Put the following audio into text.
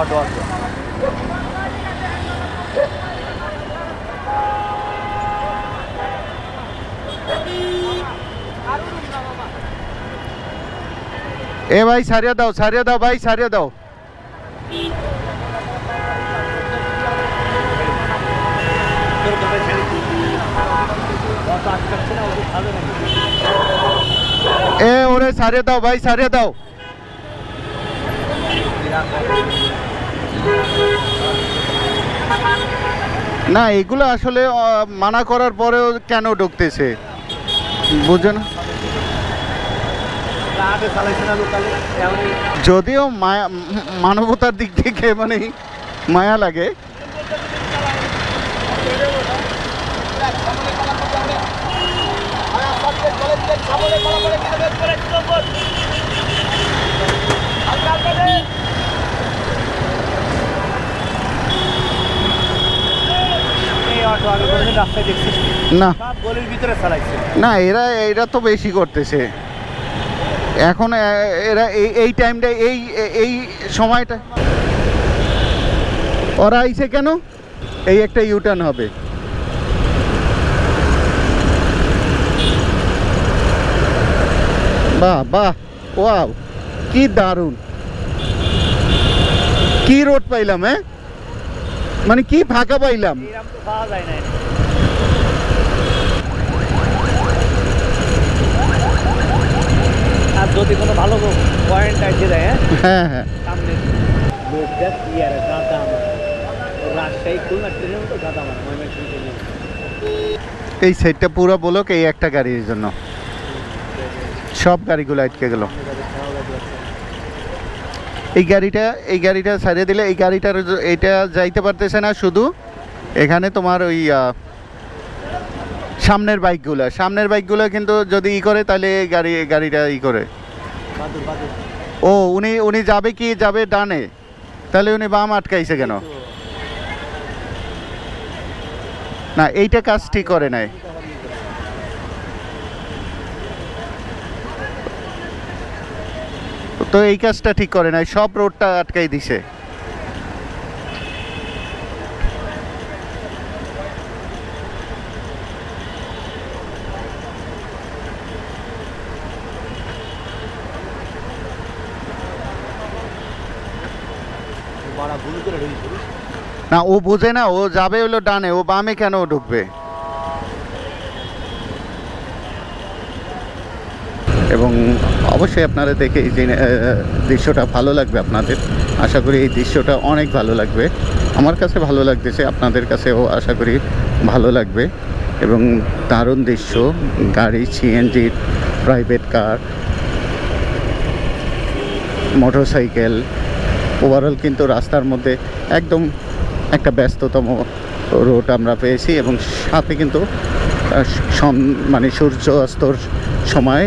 Auto আছে এ ভাই, সারিয়ে দাও সারিয়ে দাও ভাই, সারিয়ে দাও। অটো এ ওরে, সারিয়ে দাও ভাই, সারিয়ে দাও। না, এগুলো আসলে মানা করার পরেও কেন ঢুকতেছে? বুঝছেন যদিও মায়া, মানবতার দিক থেকে মানে মায়া লাগে এই অটো আগে কোনোদিন রাস্তায় দেখছিস কি? না। না। এরা এরা তো বেশি করতেছে। এখন এরা এই এই টাইমটা এই এই সময়টা ওরা আইছে কেন? এই একটা ইউটার্ন হবে। বাহ বাহ ওয়াও কি দারুণ। কি রোড পাইলাম হ্যাঁ? মানে কি ফাঁকা পাইলাম? পাওয়া যায় না আর যদি কোনো ভালো পয়েন্ট আছে দেয় হ্যাঁ? হ্যাঁ হ্যাঁ। সামনে। লোকটা কি আর গাদা আমার? রাজশাহী খুলনা ট্রেনের মতো গাদা আমার ময়মনসিংহ ট্রেনের এই সাইডটা পুরো বলো এই একটা গাড়ির জন্য। সব গাড়িগুলো আটকে গেল। এই গাড়িটা এই গাড়িটা ছাড়িয়ে দিলে এই গাড়িটার এইটা যাইতে পারতেছে না শুধু এখানে তোমার ওই সামনের বাইকগুলো। সামনের বাইকগুলো কিন্তু যদি ই করে তাহলে গাড়ি গাড়িটা ই করে। ও উনি উনি যাবে কি যাবে ডানে? তাহলে উনি বাম আটকাইছে কেন? না এইটা কাজ ঠিক করে নাই। তো এই কাজটা ঠিক করে নাই সব রোডটা আটকাই দিছে। না ও বোঝে না ও যাবে হলো ডানে ও বামে কেন ঢুকবে? এবং অবশ্যই আপনারা দেখে এই দৃশ্যটা ভালো লাগবে আপনাদের। আশা করি এই দৃশ্যটা অনেক ভালো লাগবে। আমার কাছে ভালো লাগতেছে, আপনাদের কাছেও আশা করি ভালো লাগবে। এবং দারুণ দৃশ্য, গাড়ি CNG private car motorcycle overall কিন্তু রাস্তার মধ্যে একদম একটা ব্যস্ততম রোড আমরা পেয়েছি এবং সাথে কিন্তু মানে সূর্য অস্তর সময়